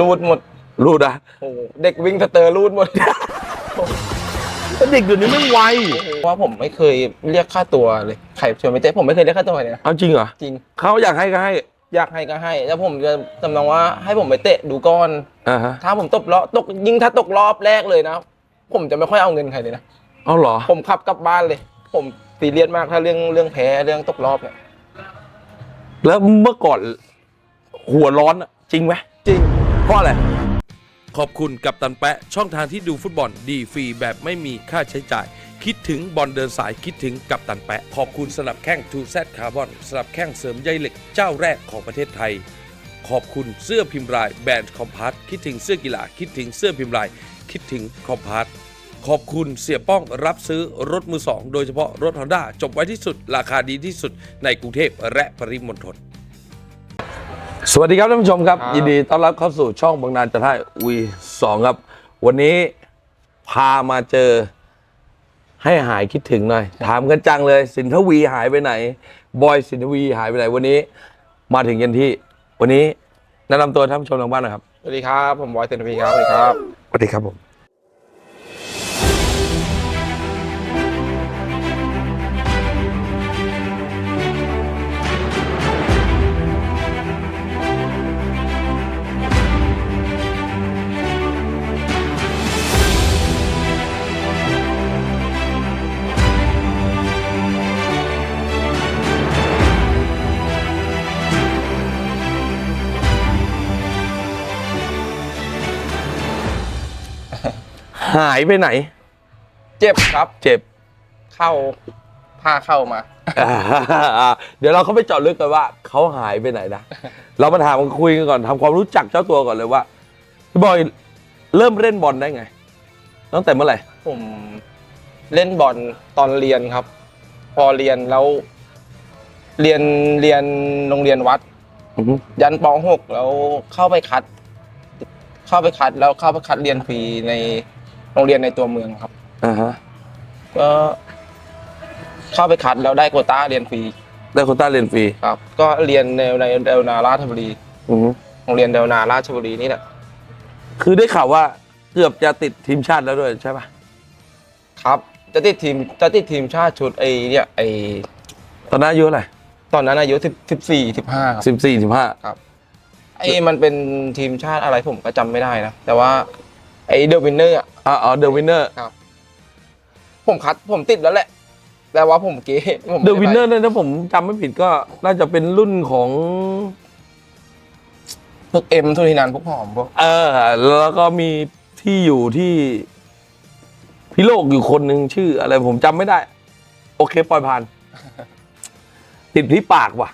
รูดหมดรูดอะโอ้โหเด็กวิ่งสเตอร์รูดหมด แต่เด็กเดี๋ยวนี้ไม่ไวเพราะว่าผมไม่เคยเรียกค่าตัวเลยใครชวนไปเตะผมไม่เคยเรียกค่าตัวเลยนะเอาจริงเหรอจริงเขาอยากให้ก็ให้อยากให้ก็ให้ แล้วผมจะจำนองว่าให้ผมไปเตะดูก่อน อ่าฮะถ้าผมตกรอบตกยิ่งถ้าตกรอบแรกเลยนะ ผมจะไม่ค่อยเอาเงินใครเลยนะ เอาเหรอผมขับกลับบ้านเลย ผมซีเรียสมากถ้าเรื่องเรื่องแพ้เรื่องตกรอบเนี่ยแล้วเมื่อก่อนหัวร้อนอะจริงไหมจริง เพราะอะไร ขอบคุณกับตันแปะ ช่องทางที่ดูฟุตบอลดีฟรีแบบไม่มีค่าใช้จ่าย คิดถึงบอลเดินสายคิดถึงกับตันแปะ ขอบคุณสนับแข้งทูแซคาร์บอนสนับแข้งเสริมใยเหล็กเจ้าแรกของประเทศไทย ขอบคุณเสื้อพิมพ์ลายแบรนด์คอมพาร์ตคิดถึงเสื้อกีฬาคิดถึงเสื้อพิมพ์ลายคิดถึงคอมพาร์ตขอบคุณเสียป้องรับซื้อรถมือสองโดยเฉพาะรถ Honda จบไว้ที่สุด ราคาดีที่สุดในกรุงเทพและปริมณฑล สวัสดีครับท่านผู้ชมครับครับ ยินดีต้อนรับเข้าสู่ช่องบางนานจะได้วีสองครับ วันนี้พามาเจอ ให้หายคิดถึงหน่อย ถามกันจังเลย สินทวีหายไปไหน บอยสินทวีหายไปไหน วันนี้ มาถึงยันที่ วันนี้แนะนำตัวท่านผู้ชมทางบ้านหนะครับ สวัสดีครับ ผมบอยเซนทพีครับ สวัสดีครับ สวัสดีครับผม หายไปไหน เจ็บครับ เจ็บ เข้าพาเข้ามาอ่าเดี๋ยวเราเข้าไปเจาะลึกกันว่าเขาหายไปไหนนะ เรามาถามกันคุยกันก่อนทำความรู้จักเจ้าตัวก่อนเลยว่าพี่บอยเริ่มเล่นบอลได้ไง ตั้งแต่เมื่อไหร่ ผมเล่นบอลตอนเรียนครับ พอเรียนแล้ว เรียนเรียนโรงเรียนวัดอือฮึยันป .6 แล้วเข้าไปคัด เข้าไปคัดแล้วเข้าไปคัดเรียนฟรีใน โรงเรียนในตัวเมืองครับ อ่าฮะก็เข้าไปคัดแล้วได้โควต้าเรียนฟรีได้โควต้าเรียนฟรีครับ ก็เรียนในในเดลนาราชบุรีอือฮึโรงเรียนเดลนาราชบุรีนี่แหละคือได้ข่าวว่าเกือบจะติดทีมชาติแล้วด้วยใช่ปะครับ จะติดทีมจะติดทีมชาติชุดไอเนี่ยไอตอนนั้นอายุเท่าไหร่ตอนนั้นอายุสิบสิบสี่สิบห้าครับสิบสี่สิบห้าไอ้มันเป็นทีมชาติอะไรผมก็จำไม่ได้นะแต่ว่า ไอ้เดอะวินเนอร์อะอ๋อเดอะวินเนอร์ผมคัดผมติดแล้วแหละ แต่ว่าผมเก๋ผมเดอะวินเนอร์เนี่ยถ้าผมจำไม่ผิดก็น่าจะเป็นรุ่นของพวกเอ็มทุนินันพวกหอมพวกเออ แล้วก็มีที่อยู่ที่พี่โลกอยู่คนหนึ่งชื่อ อะไรผมจำไม่ได้ โอเคปล่อยผ่าน ติดที่ปากว่ะ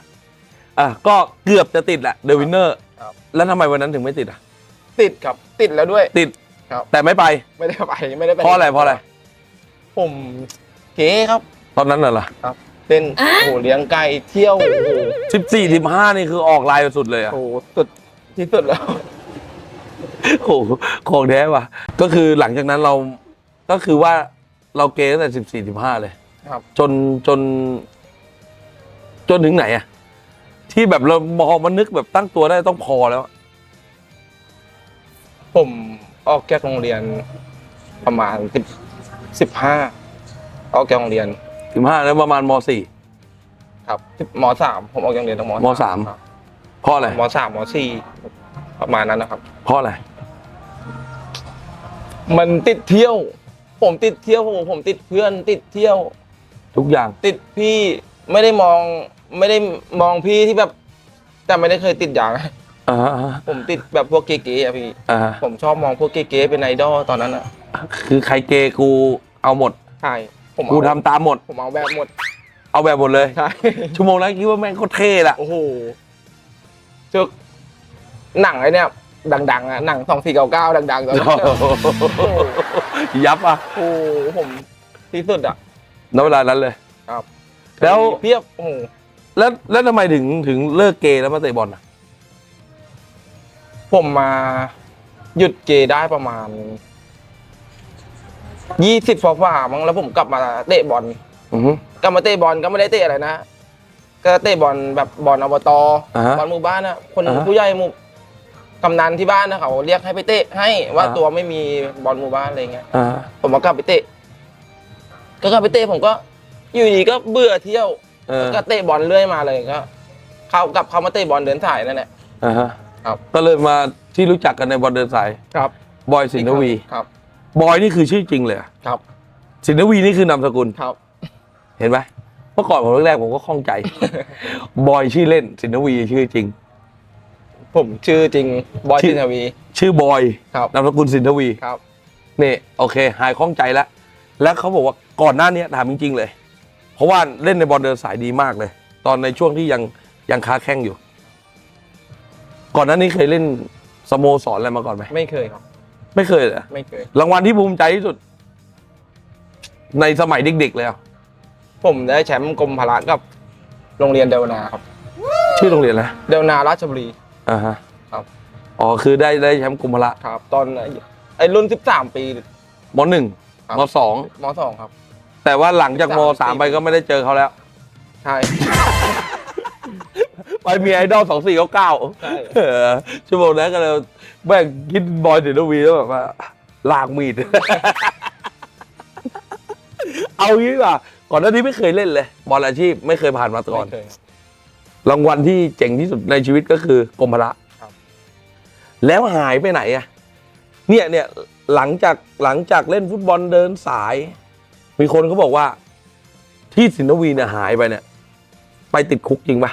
อะก็เกือบจะติดแหละเดอะวินเนอร์ครับแล้วทำไมวันนั้นถึงไม่ติดอะ ติดครับ ติดแล้วด้วย ติด ครับ แต่ไม่ไปไม่ได้ไปไม่ได้ไปเพราะอะไรเพราะอะไร ผมเก๋ครับ ตอนนั้นน่ะเหรอเต้นโอ้โหเลี้ยงไก่เที่ยวโอ้โหสิบสี่สิบห้านี่คือออกลายสุดเลยอะ โอ้โหสุดที่สุดแล้ว โอ้โหของแท้ว่ะ ก็คือหลังจากนั้นเราก็คือว่าเราเกย์ตั้งแต่สิบสี่สิบห้าเลยครับ จนจน จนถึงไหนอะที่แบบเรามองมันนึกแบบตั้งตัวได้ต้องพอแล้วอะผม ออกจากโรงเรียนประมาณสิบสิบห้าออกจากโรงเรียนสิบห้าแล้วประมาณมสี่ ครับมสามผมออกจากโรงเรียนตั้งมมสาม ครับเพราะอะไรมสามมสี่ประมาณนั้นนะครับ เพราะอะไร มันติดเที่ยว ผมติดเที่ยวผมผมติดเพื่อน ติดเที่ยว ทุกอย่าง ติดพี่ไม่ได้มองไม่ได้มองพี่ที่แบบ แต่ไม่ได้เคยติดอย่าง อ่าฮะผมติดแบบพวกเก๋ๆอะพี่ อ่าฮะผมชอบมองพวกเก๋ๆเป็นไอดอลตอนนั้นอะคือใครเกย์กูเอาหมด ใช่ผมกูเอาทำตามหมด ผมเอาแบบหมดเอาแบบหมดเลย ใช่ ชั่วโมงนั้นคิดว่าแม่งโคตรเท่ละโอ้โหจึกหนังไอเนี่ยดังๆอะหนังสองสี่เก้าเก้าดังๆตอนนั้นอะยับอะโอ้โหผมที่สุดอะณเวลานั้นเลย ครับแล้ว เพียบโอ้โหแล้วแล้วทำไมถึงถึงเลิกเกย์แล้วมาเตะบอลอะ ผมมาหยุดเกย์ได้ประมาณยี่สิบฝ่าฝ่าๆมั้งแล้วผมกลับมาเตะบอลอือฮึกลับมาเตะบอลก็ไม่ได้เตะอะไรนะก็เตะบอลแบบบอลอบตอ่าฮะบอลหมู่บ้านอะคนอ่าฮะผู้ใหญ่หมู่กำนันที่บ้านนะเขาเรียกให้ไปเตะให้ว่าอ่าตัวไม่มีบอลหมู่บ้านอะไรเงี้ยอ่าผมก็กลับไปเตะ ก็กลับไปเตะผมก็ อยู่ดีก็เบื่อเที่ยวเออก็เตะบอลเรื่อยมาเลยก็ เข้ากลับเข้ามาเตะบอลเดินสายนั่นแหละอ่าฮะ ครับก็เลยมาที่รู้จักกันในบอลเดินสายครับบอยสินทวีครับบอยนี่คือชื่อจริงเลยเหรอครับสินทวีนี่คือนามสกุลครับ เห็นไหมเมื่อก่อนผมแรกๆผมก็ข้องใจ บอยชื่อเล่นสินทวีชื่อจริง ผมชื่อจริงบอยชื่อชินทวี ชื่อบอยครับ นามสกุลสินทวีครับ นี่โอเค หายข้องใจแล้วแล้วเขาบอกว่าก่อนหน้านี้ถามจริงๆเลย เพราะว่าเล่นในบอลเดินสายดีมากเลย ตอนในช่วงที่ยังยังค้าแข้งอยู่ ก่อนหน้านี้เคยเล่นสโมสรอะไรมาก่อนไหมไม่เคยครับ ไม่เคยเลยไม่เคย รางวัลที่ภูมิใจที่สุด ในสมัยเด็กๆเลยอะผมได้แชมป์กรมพละกับโรงเรียนเดวนาครับ ชื่อโรงเรียนอะไรเดวนาราชบุรี อ่าฮะครับ อ๋อคือได้ได้แชมป์กรมพละครับ ตอนไอ้รุ่น 13 ปี มหนึ่งครับ มสองมสองครับ แต่ว่าหลังจากม13สามไปก็ไม่ได้เจอเขาแล้ว ใช่ ไปมีไอดอลสองสี่เก้าเก้าใช่ชั่วโมงนั้นก็เลยแม่งคิดบอยสินทวีแล้วแบบว่าลากมีด เอางี้ดีกว่าก่อนหน้านี้ไม่เคยเล่นเลย บอลอาชีพไม่เคยผ่านมาก่อน ไม่เคยครับ รางวัลที่เจ๋งที่สุดในชีวิตก็คือกรมพละครับ แล้วหายไปไหนอะเนี่ยเนี่ยหลังจากหลังจากเล่นฟุตบอลเดินสาย มีคนเขาบอกว่า ที่สินทวีเนี่ยหายไปเนี่ย ไปติดคุกจริงปะ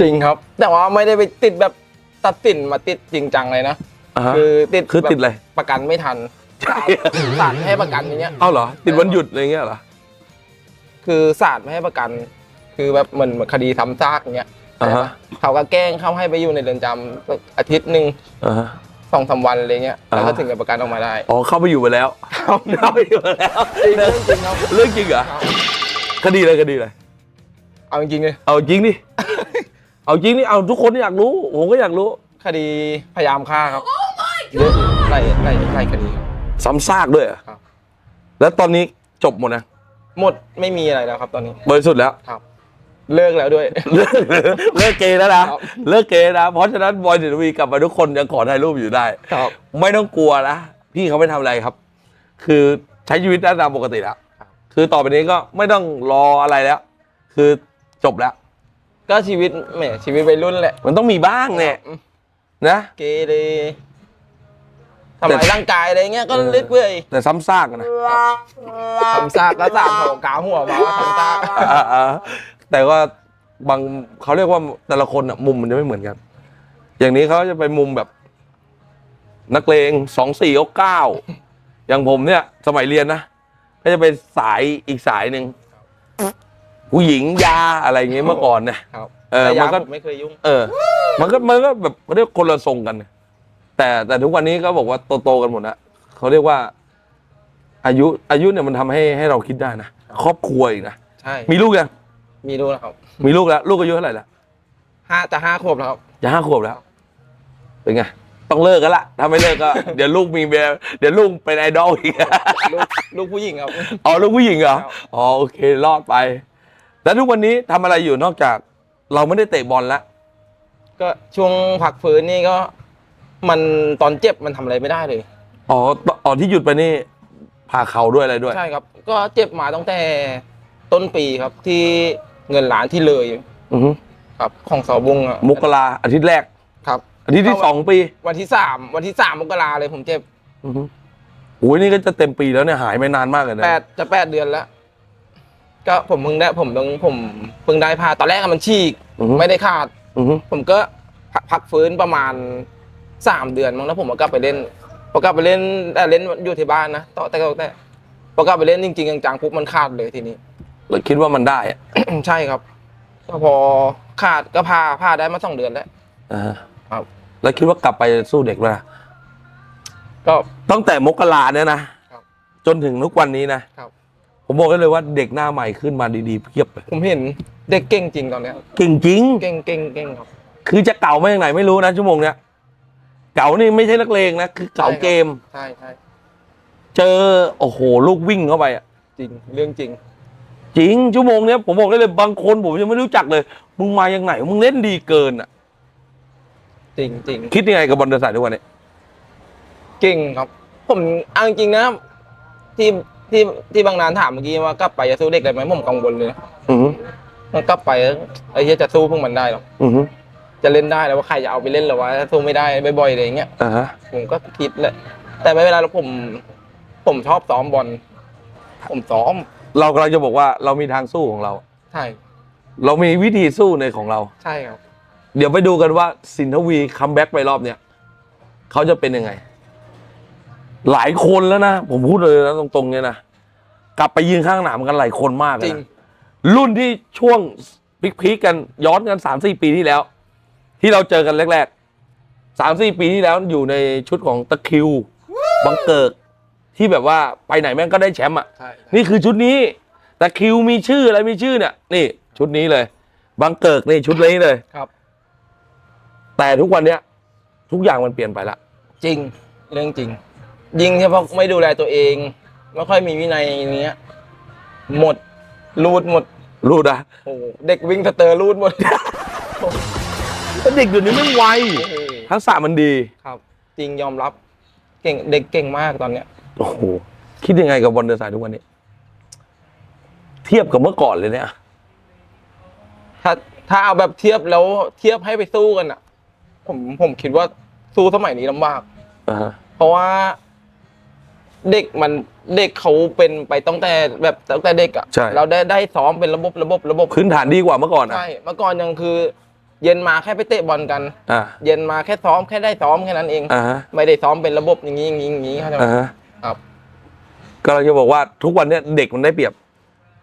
จริงครับ แต่ว่าไม่ได้ไปติดแบบตัดสินมาติดจริงจังเลยนะอ่าฮะ คือติดคือติดอะไร แบบประกันไม่ทันศาลศาลไม่ให้ประกันอย่างเงี้ย เอาเหรอ ติดวันหยุดอะไรเงี้ยเหรอ คือศาลไม่ให้ประกัน คือแบบเหมือนเหมือนคดีทำซากอย่างเงี้ยอ่าฮะ เขาก็แกล้งเข้าให้ไปอยู่ในเรือนจำสักอาทิตย์หนึ่งอ่าฮะ สองสามวันอะไรเงี้ยแล้วก็อ่าฮะ ถึงจะประกันออกมาได้อ๋อเข้าไปอยู่ไปแล้ว เข้าไปอยู่ไปแล้วจริงเรื่องจริงครับเรื่องจริงเหรอครับคดีอะไรคดีอะไร เอาจริงๆเลย เอาจริงดิ เอาจริงดิเอาทุกคนอยากรู้ผมก็อยากรู้คดีพยายามฆ่าครับเยอะไล่ไล่ไล่คดีครับ ซ้ำซากด้วยเหรอครับ แล้วตอนนี้จบหมดนะหมดไม่มีอะไรแล้วครับตอนนี้บริสุทธิ์แล้ว ครับ เลิกแล้วด้วย เลิกเลิกเกย์แล้วนะครับ เลิกเกย์นะ เพราะฉะนั้นบอยสินทวีกลับมาทุกคนยังขอถ่ายรูปอยู่ได้ ครับ ไม่ต้องกลัวนะ พี่เขาไม่ทำอะไรครับ คือใช้ชีวิตได้ตามปกติแล้วครับคือต่อไปนี้ก็ไม่ต้องรออะไรแล้ว คือจบแล้ว ก็ชีวิตแหมชีวิตวัยรุ่นแหละมันต้องมีบ้างเนี่ยนะ เกเรทำลายร่างกายอะไรเงี้ยก็เลือกเปื่อยแต่ซ้ำซากอะนะทำซากแล้วสามของกาหัวมาว่าทำซากอ่าอ่าแต่ว่าบางเขาเรียกว่าแต่ละคนอะมุมมันจะไม่เหมือนกัน อย่างนี้เขาจะไปมุมแบบ นักเลงสองสี่เก้าอย่างผมเนี่ย สมัยเรียนนะก็จะเป็นสายอีกสายหนึ่ง ผู้หญิงยาอะไรอย่างเงี้ยเมื่อก่อนเนี่ยครับเออแต่ยามันก็ ผมไม่เคยยุ่ง เออ มันก็มันก็แบบเรียกคนละทรงกันเนี่ยแต่แต่ทุกวันนี้ก็บอกว่าโตๆกันหมดนะเขาเรียกว่า อายุอายุเนี่ยมันทำให้ให้เราคิดได้นะครอบครัวอีกนะใช่ มีลูกยังมีรู้แล้วครับมีลูกแล้ว ลูกอายุเท่าไหร่แล้วห้าจะห้าขวบแล้วครับ จะห้าขวบแล้วเป็นไงต้องเลิกกันละถ้าไม่เลิกก็ เดี๋ยวลูกมีเมียเดี๋ยวลูกเป็นไอดอลอีก ลูกลูกผู้หญิงครับ อ๋อลูกผู้หญิงเหรอ ครับ อ๋อโอเครอดไป แล้วทุกวันนี้ทำอะไรอยู่นอกจากเราไม่ได้เตะบอลแล้ว ก็ช่วงพักฟื้นนี่ก็ มันตอนเจ็บมันทำอะไรไม่ได้เลย อ๋ออ๋อที่หยุดไปนี่ผ่าเข่าด้วยอะไรด้วย ใช่ครับ ก็เจ็บมาตั้งแต่ต้นปีครับที่เงินล้านที่เลยอือฮึครับ ของสาวบุงอะมกราอาทิตย์แรก ครับ อาทิตย์ที่สองปีวันที่สามวันที่สามมกราเลยผมเจ็บอือฮึโอ้ยนี่ก็จะเต็มปีแล้วเนี่ยหายไปนานมากเลยนะแปดจะแปดเดือนแล้ว ก็ผมเพิ่งได้ผมต้องผมเพิ่งได้ผ่าตอนแรกอะมันฉีกอือฮึ ไม่ได้ขาด อือฮึผมก็พักพักฟื้นประมาณสามเดือนมั้งแล้วผมก็กลับไปเล่นพอกลับไปเล่นแต่เล่นอยู่ที่บ้านนะต่อแต่ก็แต่พอกลับไปเล่นจริงๆจังๆปุ๊บมันขาดเลยทีนี้ เราคิดว่ามันได้อะใช่ครับก็พอขาดก็พาพาได้มาสองเดือนแล้ว อ่าฮะครับ แล้วคิดว่ากลับไปสู้เด็กไหมล่ะก็ ตั้งแต่มกราเนี่ยนะครับจนถึงทุกวันนี้นะครับ ผมบอกได้เลยว่าเด็กหน้าใหม่ขึ้นมาดีๆเพียบเลยผมเห็นเด็กเก่งจริงตอนเนี้ยเก่งจริง เก่งเก่งเก่งครับ คือจะเก่ามาจากไหนไม่รู้นะชั่วโมงเนี้ยเก่านี่ไม่ใช่นักเลงนะคือเก่าใช่ครับเกม ใช่ใช่เจอโอ้โหลูกวิ่งเข้าไปอะจริงเรื่องจริง จริงชั่วโมงเนี้ยผมบอกได้เลยบางคนผมยังไม่รู้จักเลยมึงมาอย่างไหนมึงเล่นดีเกินอะ จริงจริงคิดยังไงกับบอลเดินสายทุกวันนี้เก่งครับ ผมเอาจริงๆนะ ที่ ที่ที่บางนานถามเมื่อกี้ว่ากลับไปจะสู้เด็กได้ไหมผมกังวลเลยนะอือฮึมันกลับไปไอ้เหี้ยจะสู้พวกมันได้หรออือฮึจะเล่นได้แล้วว่าใครจะเอาไปเล่นหรอวะถ้าสู้ไม่ได้บ่อยๆอะไรอย่างเงี้ยอ่าฮะผมก็คิดแหละแต่ไม่เวลาผม ผมชอบซ้อมบอลผมซ้อม เรากำลังจะบอกว่าเรามีทางสู้ของเรา ใช่ เรามีวิธีสู้ในของเรา ใช่ครับ เดี๋ยวไปดูกันว่าสินทวีคัมแบ็กไปรอบเนี้ยเขาจะเป็นยังไง หลายคนแล้วนะ ผมพูดเลยนะตรงๆเนี่ยนะกลับไปยืนข้างหนามกันหลายคนมากเลยจริง นะรุ่นที่ช่วงพีคๆกันย้อนกันสามสี่ปีที่แล้ว ที่เราเจอกันแรกๆสามสี่ปีที่แล้วอยู่ในชุดของตะคริวบังเกิกที่แบบว่าไปไหนแม่งก็ได้แชมป์อะใช่นี่คือชุดนี้ตะคริวมีชื่ออะไรมีชื่อเนี่ย นี่ชุดนี้เลย บังเกิกนี่ชุดนี้เลย ครับแต่ทุกวันเนี้ย ทุกอย่างมันเปลี่ยนไปละ จริงเรื่องจริง ยิงเฉพาะไม่ดูแลตัวเอง ไม่ค่อยมีวินัยเนี้ย หมดรูดหมดรู้นะโอ้โหเด็กวิ่งสเตอร์รูดหมด แต่เด็กเดี๋ยวนี้ไม่งไวโอ้โหทักษะมันดีครับ จริงยอมรับ เก่งเด็กเก่งมากตอนเนี้ย โอ้โหคิดยังไงกับบอลเดินสายทุกวันนี้ เทียบกับเมื่อก่อนเลยเนี่ยถ้าถ้าเอาแบบเทียบแล้วเทียบให้ไปสู้กันอะ ผมผมคิดว่าสู้สมัยนี้ลำบาก อ่าฮะเพราะว่า เด็กมันเด็กเขาเป็นไปตั้งแต่แบบตั้งแต่เด็กอะใช่ เราได้ได้ซ้อมเป็นระบบระบบระบบพื้นฐานดีกว่าเมื่อก่อนอะใช่เมื่อก่อนยังคือ เย็นมาแค่ไปเตะบอลกัน อ่าเย็นมาแค่ซ้อมแค่ได้ซ้อมแค่นั้นเอง อ่าฮะไม่ได้ซ้อมเป็นระบบอย่างนี้อย่างนี้อย่างนี้เข้าใจไหมอ่าฮะครับ ก็เราจะบอกว่าทุกวันเนี้ยเด็กมันได้เปรียบ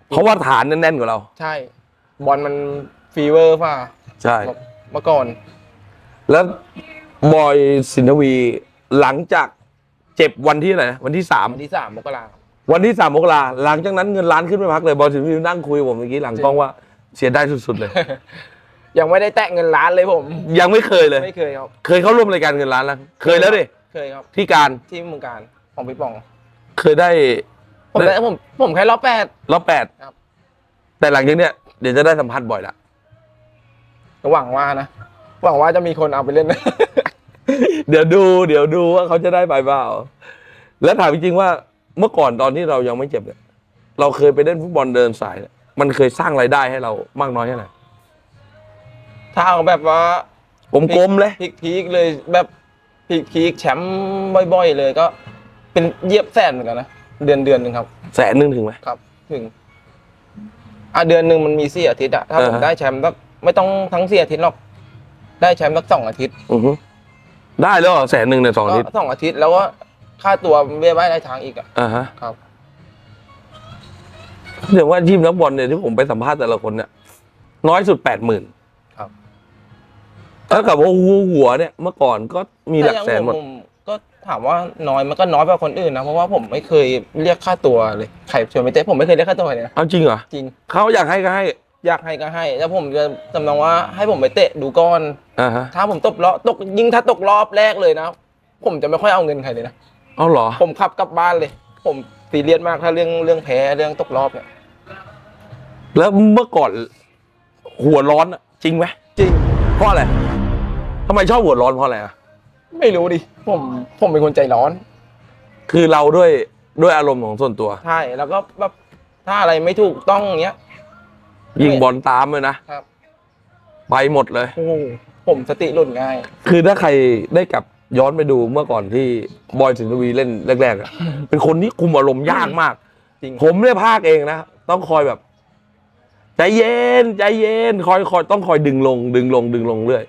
เพราะว่าฐานแน่นๆกว่าเรา ใช่ บอลมันฟีเวอร์ฝ่าใช่ เมื่อก่อน แล้วบอยสินทวีหลังจาก เจ็บวันที่ไหนนะวันที่สามวันที่สามมกราวันที่สามมกราหลังจากนั้นเงินล้านขึ้นไม่พักเลยบอยสินทวีนั่งคุยกับผมเมื่อกี้หลังกล้องว่าเสียดายสุดๆเลย ยังไม่ได้แตะเงินล้านเลยผม ยังไม่เคยเลย ไม่เคยครับ เคยเข้าร่วมรายการเงินล้านแล้วเคยแล้วดิเคยครับที่การที่เมืองการของพี่ปอง เคยได้ ผมได้ผมผมแค่รอบแปดรอบแปดครับ แต่หลังจากเนี้ยเดี๋ยวจะได้สัมภาษณ์บ่อยละหวังว่านะหวังว่าจะมีคนเอาไปเล่นนะ เดี๋ยวดู เดี๋ยวดูว่าเขาจะได้ไปเปล่า แล้วถามจริงๆว่าเมื่อก่อนตอนที่เรายังไม่เจ็บเนี่ยเราเคยไปเล่นฟุตบอลเดินสายเนี่ยมันเคยสร้างรายได้ให้เรามากน้อยแค่ไหนถ้าเอาแบบว่ากลมๆเลยพีคพีคๆเลยแบบพีคพีคๆแชมป์บ่อย ๆ เลยก็ เป็นเหยียบแสนเหมือนกันนะเดือนเดือนหนึ่งครับ แสนหนึ่งถึงไหมครับ ถึงอะเดือนหนึ่งมันมีสี่อาทิตย์อะถ้าผมอ่าฮะได้แชมป์สักไม่ต้องทั้งสี่อาทิตย์หรอก ได้แชมป์สักสองอาทิตย์ อือฮึ ได้แล้วเหรอแสนหนึ่งในยสองอาทิตย์ก็สองอาทิตย์แล้วก็ค่าตัวเบี้ยบ้ายได้ทางอีกอะอ่าฮะครับเดี๋ยวว่าทีมนักบอลเนี่ยที่ผมไปสัมภาษณ์แต่ละคนเนี่ยน้อยสุดแปดหมื่นครับถ้ากับว่าหัวหัวเนี่ยเมื่อก่อนก็มีหลักแสนหมดต่อย่างผมก็ถามว่าน้อยมันก็น้อยกว่าคนอื่นนะเพราะว่าผมไม่เคยเรียกค่าตัวเลยใครชวนไปเตะผมไม่เคยเรียกค่าตัวเลยนะเอาจริงเหรอจริงเขาอยากให้ก็ให้ อยากให้ก็ให้ แล้วผมจะจำนองว่าให้ผมไปเตะดูก่อนอ่าฮะถ้าผมตกรอบตกยิ่งถ้าตกรอบแรกเลยนะ ผมจะไม่ค่อยเอาเงินใครเลยนะเอาเหรอ ผมขับกลับบ้านเลย ผมซีเรียสมากถ้าเรื่องเรื่องแพ้เรื่องตกรอบเนี่ยแล้วเมื่อก่อนหัวร้อนอะจริงไหมจริง เพราะอะไรทำไมชอบหัวร้อนเพราะอะไรอะไม่รู้ดิผมผมเป็นคนใจร้อน คือเราด้วยด้วยอารมณ์ของส่วนตัว ใช่แล้วก็แบบถ้าอะไรไม่ถูกต้องเงี้ย ยิงบอลตามเลยนะครับ ไปหมดเลยโอ้โหผมสติหล่นง่าย คือถ้าใครได้กลับย้อนไปดูเมื่อก่อนที่บอยสินทวีเล่นแรกๆอะ เป็นคนที่คุมอารมณ์ยากมาก จริง ผมเนี่ยภาคเองนะ ต้องคอยแบบ ใจเย็น ใจเย็น คอยคอยต้องคอยดึงลง ดึงลง ดึงลงเรื่อย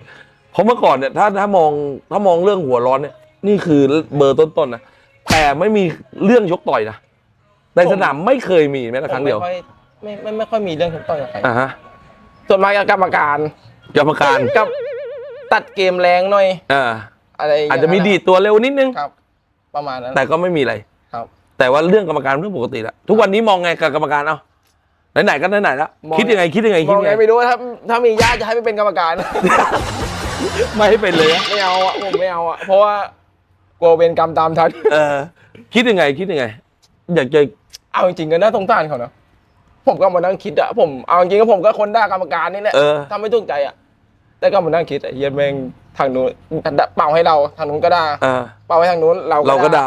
เพราะเมื่อก่อนเนี่ย ถ้าถ้ามองถ้ามองเรื่องหัวร้อนเนี่ย นี่คือเบอร์ต้นๆนะ แต่ไม่มีเรื่องชกต่อยนะ ในสนามไม่เคยมีแม้แต่ครั้งเดียว ผมไม่ค่อย ไม่ไม่ไม่ค่อยมีเรื่องชกต่อยกับใครอ่าฮะส่วนมากกับกรรมการกรรมการกับตัดเกมแรงหน่อยอ่าอะไรย่งอาจเงี้ยจะมีดีดตัวเร็วนิดนึง ครับ ประมาณนั้น แต่ก็ไม่มีอะไร ครับ แต่ว่าเรื่องกรรมการเรื่องปกติแหละทุกวันนี้มองไงกับกรรมการเอาไหนๆก็ไหนๆแล้วมอง คิดยังไงคิดยังไงมคิดองยังไงไงไม่รู้ถ้าถ้ามีญาติจะให้ไปเป็นกรรมการ ไม่ให้เป็นเลยอะไม่เอาอะผมไม่เอาอะเพราะว่ากลัวเวรกรรมตามทันเออคิดยังไงคิดยังไง อยากจะเอาจริงๆก็น่าสงสารเขานะ ผมก็มานั่งคิดอะผมเอาจริงๆก็ผมก็คนด่ากรรมการนี่แหละเออถ้าไม่ถูกใจอะแต่ก็มานั่งคิดไอ้เหี้ยแม่งทางนู้นเป่าให้เราทางนู้นก็ได้อ่าเป่าให้ทางนู้นเราเราก็ด่า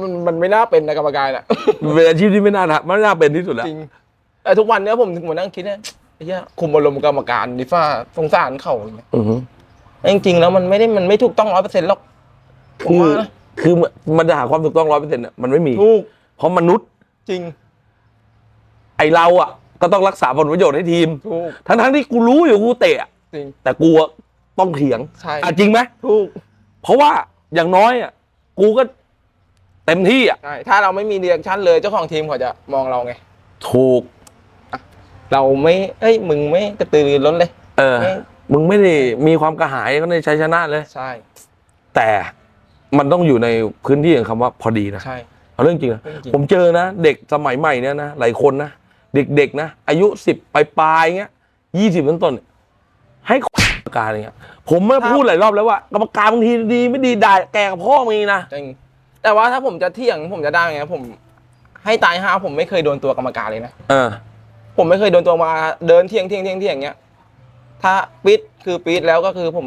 มันมันไม่น่าเป็นนะกรรมการอะมันเป็นอาชีพที่ไม่น่าทำไม่น่าเป็นที่สุดแล้วจริงแต่ทุกวันเนี้ยผมถึงมานั่งคิดเนี่ยไอ้เหี้ยคุมอารมณ์กรรมการดิฟ้าสงสารเขาอย่างเงี้ยอือฮึจริงๆแล้วมันไม่ได้มันไม่ถูกต้องร้อยเปอร์เซ็นต์หรอกผมคือว่านะคือมันจะหาความถูกต้องร้อยเปอร์เซ็นต์มันไม่มี ถูกเพราะมนุษย์จริงไอเราอะก็ต้องรักษาผลประโยชน์ให้ทีม ถูก ทั้งทั้งๆที่กูรู้อยู่กูเตะอะจริง แต่กูอะต้องเถียงใช่ อะจริงไหมถูก เพราะว่าอย่างน้อยอะกูก็เต็มที่อะใช่ ถ้าเราไม่มีเรียกชั่นเลยเจ้าของทีมเขาจะมองเราไง ถูก เราไม่ เอ้ย มึงไม่กระตือรือร้นเลย เออ ไม่ มึงไม่ได้มีความกระหายก็ในชัยชนะเลย ใช่ แต่มันต้องอยู่ในพื้นที่ของคำว่าพอดีนะใช่ เอาเรื่องจริงนะเรื่องจริง ผมเจอนะ เด็กสมัยใหม่เนี่ยนะหลายคนนะ เด็กๆนะ อายุสิบปลายๆเงี้ยยี่สิบต้นต้นๆเนี่ยให้กรรมการอย่างเงี้ย ผมมาพูดหลายรอบแล้วว่ากรรมการบางทีดีไม่ดีด่าแกกับพ่อมึงอีกนะจริงแต่ว่าถ้าผมจะเที่ยงผมจะได้ไงผม ให้ตายห้าผมไม่เคยโดนตัวกรรมการเลยนะเออ ผมไม่เคยโดนตัวมาเดินเที่ยงเที่ยงเที่ยงเที่ยงเงี้ยถ้าปิดคือปิดแล้วก็คือผม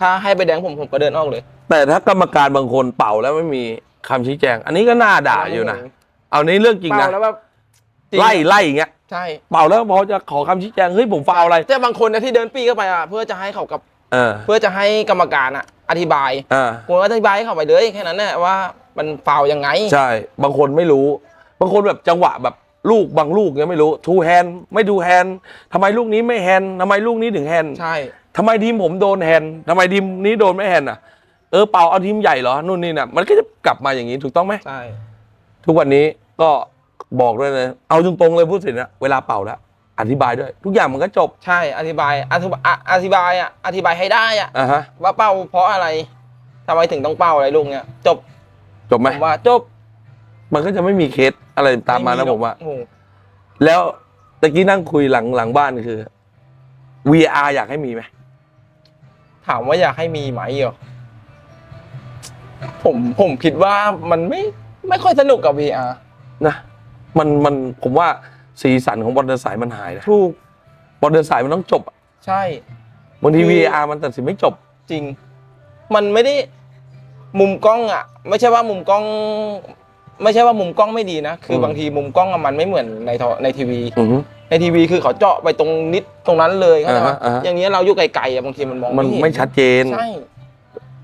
ถ้าให้ไปแดงผมผมก็เดินออกเลย แต่ถ้ากรรมการบางคนเป่าแล้วไม่มีคำชี้แจง อันนี้ก็น่าด่าอยู่นะเอานี้เรื่องจริงเปนะล่าแล้วแบบ จริง ไล่ไล่อย่างเงี้ยใช่ เป่าแล้วพอจะขอคำชี้แจงเฮ้ยผมฟาวอะไรแต่บางคนนะที่เดินปีเข้าไปอะเพื่อจะให้เขากับเออเพื่อจะให้กรรมการอะ อธิบายอ่าผมก็อธิบายให้เขาไปเลยแค่นั้นแหละว่ามันฟาวยังไง ใช่ บางคนไม่รู้ บางคนแบบจังหวะแบบลูกบางลูกเงี้ยไม่รู้ทูแฮนไม่ดูแฮนทำไมลูกนี้ไม่แฮนทำไมลูกนี้ถึงแฮน ใช่ ทำไมทีมผมโดนแฮนทำไมทีมนี้โดนไม่แฮนอะ เออเป่าเอาทีมใหญ่เหรอ นู่นนี่น่ะ มันก็จะกลับมาอย่างนี้ถูกต้องไหม ใช่ ทุกวันนี้ก็ บอกด้วยนะเอาตรงๆเลยพูดสินะเวลาเป่าแล้วอธิบายด้วย ทุกอย่างมันก็จบ ใช่อธิบายอธิบายอะอธิบายอะอธิบายให้ได้อะอะฮะว่าเป้าเพราะอะไรทำไมถึงต้องเป้าอะไรลูกเนี้ยจบจบไหมผมว่าจบมันก็จะไม่มีเคสอะไรตามมานะหรผอกมว่า โอ้โหแล้วตะกี้นั่งคุยหลังหลังบ้านคือ VR อยากให้มีไหมถามว่าอยากให้มีไหมเหรอผมผมคิดว่ามันไม่ไม่ค่อยสนุกกับ VR นะ มันมันผมว่าสีสันของบอลเดินสายมันหายนะถูกบอลเดินสายมันต้องจบอะใช่ บางที คือ VR มันตัดสินไม่จบ จริง มันไม่ได้มุมกล้องอะ ไม่ใช่ว่ามุมกล้อง ไม่ใช่ว่ามุมกล้องไม่ดีนะ คืออม บางทีมุมกล้องอะมันไม่เหมือนในโทรในทีวี อือฮึ ในทีวีคือเขาเจาะไปตรงนิดตรงนั้นเลยเข้าใจปะอ่าฮะอ่าฮะ อย่างเงี้ยเราอยู่ไกลๆอะบางทีมันมองมันไม่เห็นไม่ชัดเจนใช่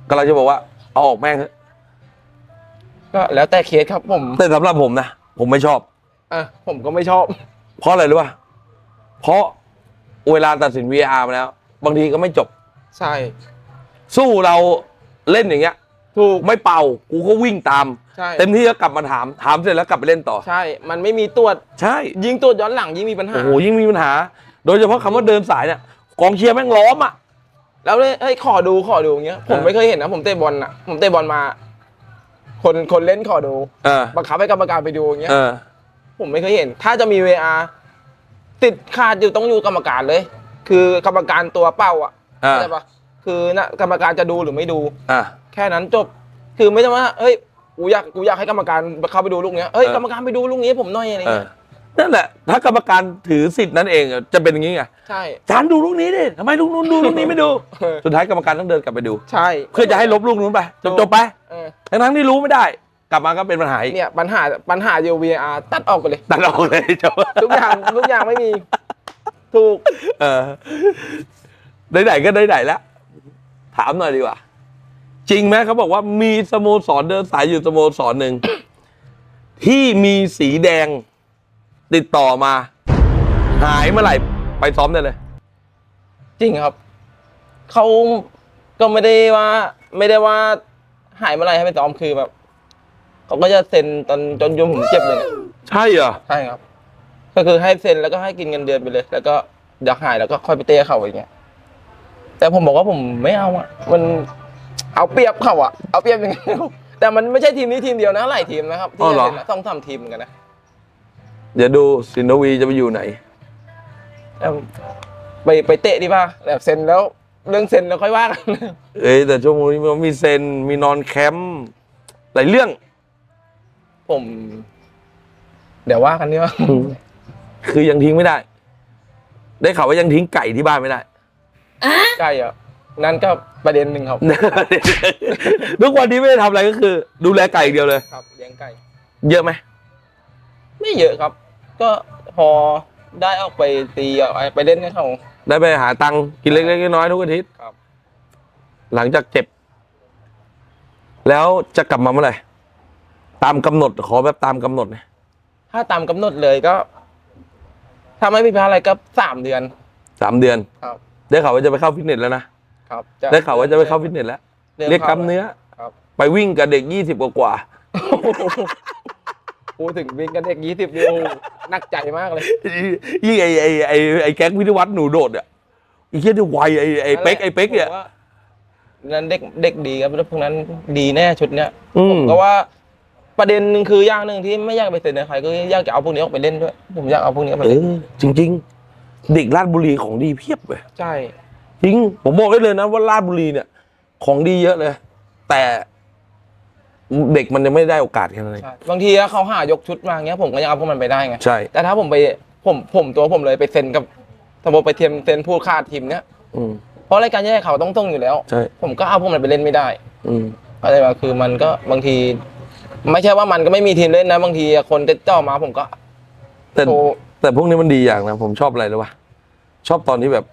ก็เราจะบอกว่าเอาออกแม่งเถอะก็แล้วแต่เคสครับผมแต่สำหรับผมนะ ผมไม่ชอบ อะผมก็ไม่ชอบ เพราะอะไรรู้ป่ะเพราะเวลาตัดสิน VR มาแล้ว บางทีก็ไม่จบ ใช่ สู้เราเล่นอย่างเงี้ย ถูก ไม่เป่า กูก็วิ่งตาม ใช่ เต็มที่ก็กลับมาถาม ถามเสร็จแล้วกลับไปเล่นต่อ ใช่ มันไม่มีตรวจ ใช่ ยิงตรวจย้อนหลังยิ่งมีปัญหา โอ้โห ยิ่งมีปัญหา โดยเฉพาะคำว่าเดินสายเนี่ย กองเชียร์แม่งล้อมอะ แล้วเลยเฮ้ยขอดูขอดูอย่างเงี้ย ผมเออไม่เคยเห็นนะ ผมเตะบอลอะ ผมเตะบอลมา คนคนเล่นขอดู เออบังคับให้กรรมการไปดูอย่างเงี้ย เออ ผมไม่เคยเห็น ถ้าจะมี VR ติดขาดอยู่ต้องอยู่กรรมการเลย คือกรรมการตัวเป้าอะอ่า เข้าใจปะคือนะกรรมการจะดูหรือไม่ดู อะ แค่นั้นจบ คือไม่ต้องว่าเฮ้ยกูอยากกูอยากให้กรรมการเข้าไปดูลูกเนี้ยเฮ้ยเออ กรรมการไปดูลูกนี้ให้ผมหน่อยอะไรเออเงี้ยนั่นแหละ ถ้ากรรมการถือสิทธิ์นั้นเองอะจะเป็นอย่างนี้ไงใช่ จานดูลูกนี้ดิทำไมลูกนู้นดูลูกนี้ไม่ดู เออ สุดท้ายกรรมการต้องเดินกลับไปดู ใช่เพื่อจะให้ลบลูกนู้นไปจบจบไปเออทั้งทั้งๆที่รู้ไม่ได้ กลับมาก็เป็นปัญหาอีกเนี่ยปัญหาปัญหาอยู่ VR ตัดออกไปเลย ตัดออกเลยจบทุกอย่างทุกอย่างไม่มี ถูก เออไหนๆก็ไหนๆแล้ว ถามหน่อยดีกว่า จริงไหมเขาบอกว่ามีสโมสรเดินสายอยู่สโมสรหนึ่งที่มีสีแดงติดต่อมา หายเมื่อไหร่ไปซ้อมได้เลย จริงครับเขาก็ไม่ได้ว่า ไม่ได้ว่าหายเมื่อไหรให้ไปซ้อมคือแบบ เขาก็จะเซ็นตอนจนจนผมเจ็บเลยเนี่ยใช่เหรอใช่ครับ ก็คือให้เซ็นแล้วก็ให้กินเงินเดือนไปเลย แล้วก็อยากหายแล้วก็ค่อยไปเตะเขาอย่างเงี้ย แต่ผมบอกว่าผมไม่เอาอะ มันเอาเปรียบเขาอะ เอาเปรียบยังไงแต่มันไม่ใช่ทีมนี้ทีมเดียวนะหลายทีมนะครับที่จะเซ็นนะต้องทำทีมเหมือนกันนะเดี๋ยวดูซินโนวีจะไปอยู่ไหน แต่ไปไปเตะดีป่ะแบบเซ็นแล้วเรื่องเซ็นแล้วค่อยว่ากัน เอ้ยแต่ช่วงนี้มันมีเซนมีนอนแคมป์หลายเรื่อง ผม เดี๋ยวว่ากันดีว่า คือยังทิ้งไม่ได้ ได้ข่าวว่ายังทิ้งไก่ที่บ้านไม่ได้ไก่อะนั่นก็ประเด็นหนึ่งครับ ทุกวันนี้ไม่ได้ทำอะไรก็คือ ดูแลไก่อย่างเดียวเลย ครับเลี้ยงไก่ เยอะไหมไม่เยอะครับ ก็พอได้ออกไปตีออกไปเล่นให้เขาได้ไปหาตังค์กินเล็กๆน้อยๆทุกอาทิตย์ครับ หลังจากเจ็บ แล้วจะกลับมาเมื่อไหร่ ตามกำหนดขอแบบตามกำหนดเนี่ยถ้าตามกำหนดเลยก็ ถ้าไม่ผิดพลาดอะไรก็สามเดือนสามเดือน ครับ ได้ข่าวว่าจะไปเข้าฟิตเนสแล้วนะครับได้ข่าวว่าจะไปเข้าฟิตเนสแล้วริ่เรียกกล้ามเนื้อ ครับไปวิ่งกับเด็กยี่สิบกว่าพูดถึงวิ่งกันเด็กยี่สิบนี่โอ้โหหนักใจมากเลย ๆยิ่งไอ้ไอ้ไอ้ไอ้แก๊งพิทวัฒน์หนูโดดอะไอ้เหี้ยนี่ไวไอ้ไอ้เป๊กไอ้เป๊กเนี่ย ผมว่านั้นเด็กเด็กดีครับแล้วพวกนั้นดีแน่ชุดเนี้ยอืมก็ว่า ประเด็นหนึ่งคืออย่างหนึ่งที่ไม่อยากไปเซ็นในใครก็อยากจะเอาพวกนี้ออกไปเล่นด้วย ผมอยากเอาพวกนี้ออกไปเอเล่นอจริง ๆ เด็กราชบุรีของดีเพียบเลยใช่ จริง ผมบอกได้เลยนะว่าราชบุรีเนี่ย ของดีเยอะเลย แต่เด็กมันยังไม่ได้โอกาสแค่นั้นเองใช่ บางทีเขาหายกชุดมาเงี้ยผมก็ยังเอาพวกมันไปได้ไง ใช่ แต่ถ้าผมไปผมผมตัวผมเลยไปเซ็นกับสมมติไปเทียมเซ็นผู้ค่าทีมเนี้ยอืมเพราะรายการแยกเขาต้องต้องอยู่แล้ว ใช่ ผมก็เอาพวกมันไปเล่นไม่ได้อืมอะไรมาคือมันก็บางที ไม่ใช่ว่ามันก็ไม่มีทีมเล่นนะบางทีคนจะเจ้ามาผมก็แต่โทรแต่พวกนี้มันดีอย่างนะผมชอบอะไรรู้ป่ะชอบตอนที่แบบ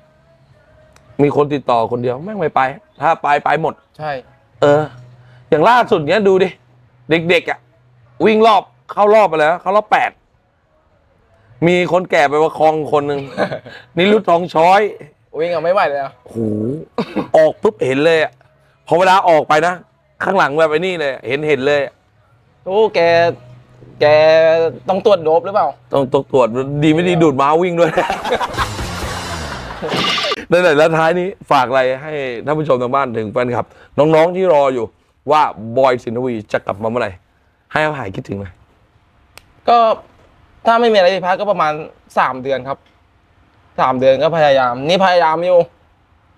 มีคนติดต่อคนเดียวแม่งไม่ไป ถ้าไปไปหมด ใช่ เออ อย่างล่าสุดเนี้ยดูดิ เด็กๆอะ วิ่งรอบเข้ารอบไปแล้ว เข้ารอบแปดมีคนแก่ไปประคองคนหนึ่งนี่รุดทองช้อยวิ่งเอาไม่ไหวเลยนะโอ้โหออกปุ๊บเห็นเลยอะพอเวลาออกไปนะ ข้างหลังแบบไอ้นี่เลย เห็นเห็นเลยอะ โอ้แก แกต้องตรวจโดบหรือเปล่า ต้องต้องตรวจดีไม่ดีดูดม้าวิ่งด้วย นั่นแหละแล้วท้ายนี้ฝากอะไรให้ท่านผู้ชมทางบ้านถึงแฟนคลับ น้องๆที่รออยู่ ว่าบอยสินทวีจะกลับมาเมื่อไหร่ให้เขาหายคิดถึงไหมก็ถ้าไม่มีอะไรผิดพลาดก็ประมาณสามเดือนครับสามเดือนก็พยายาม นี่พยายามอยู่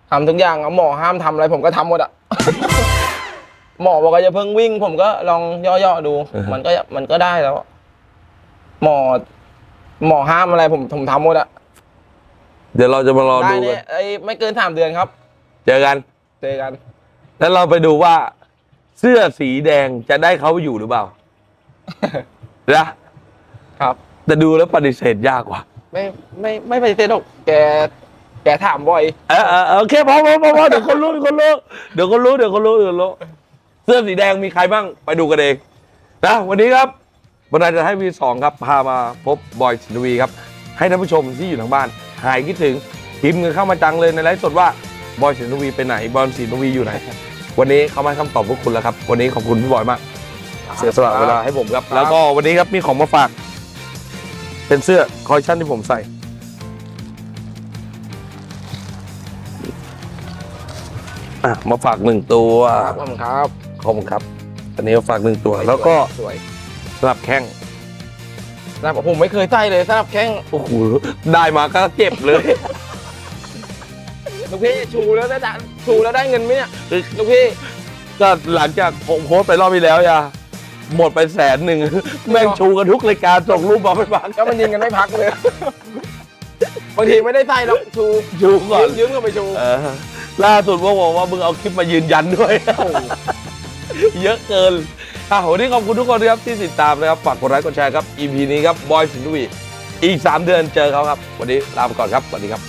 ทำทุกอย่างอะหมอห้ามทำอะไรผมก็ทำหมดอะ หมอบอกว่าอย่าเพิ่งวิ่ง ผมก็ลองย่อๆดูมันก็มันก็ได้แล้ว หมอ หมอห้ามอะไรผมผมทำหมดอะเดี๋ยวเราจะมารอได้ดูกัเนี่นยไอ้ไม่เกินสามเดือนครับเจอกัน เจอกัน แล้วเราไปดูว่า เสื้อสีแดงจะได้เขาอยู่หรือเปล่า นะครับ แต่ดูแล้วปฏิเสธยากกว่าไม่ไม่ไม่ไปฏิเสธหรอกแกแกถามบ่อย เออเออเออโอเคพอพอพอพอเดี๋ยวคนรู้เดี๋ยวคนรู้เดี๋ยวคนรู้เดี๋ยวคนรู้เดี๋ยวคนรู้เสื้อสีแดงมีใครบ้างไปดูกันเองนะวันนี้ครับบรรดาจะให้วีสองครับพามาพบบอยสินทวีครับให้ท่านผู้ชมที่อยู่ทางบ้าน หายคิดถึงพิมพ์กันเข้ามาจังเลยในไลฟ์สดว่าบอยสินทวีไปไหนบอยสินทวีอยู่ไหน วันนี้เขามาให้คำตอบพวกคุณแล้วครับ วันนี้ขอบคุณพี่บอยมาก เสียสละเวลาให้ผมครับ แล้วก็วันนี้ครับมีของมาฝาก เป็นเสื้อคอลเลคชั่นที่ผมใส่อะมาฝากหนึ่งตัวครับผมครับ ขอบคุณครับ อันนี้มาฝากหนึ่งตัว แล้วก็สวยสลับแข้งสำหรับผมไม่เคยใส่เลยสำหรับแข้งโอ้โหได้มาก็เจ็บเลยลูกพี่ชูแล้วได้ดัชูแล้วได้เงินไหมเนี่ยลูกพี่ก็หลังจากผมโพสต์ไปรอบที่แล้วอย่าหมดไปแสนหนึ่งแม่งชูกันทุกรายการส่งรูปมาไม่ฟังก็มันยิงกันไม่พักเลยบางทีไม่ได้ใส่หรอกชูชูก่อนยืมก็ไปชูเออล่าสุดพวกบอกว่ามึงเอาคลิปมายืนยันด้วย เยอะเกินอะวันนี้ขอบคุณทุกคนนะครับที่ติดตามนะครับ ฝากกดไลค์กดแชร์ครับ EP นี้ครับ บอยสินทวีอีก 3 เดือนเจอเขาครับ วันนี้ลาไปก่อนครับ สวัสดีครับ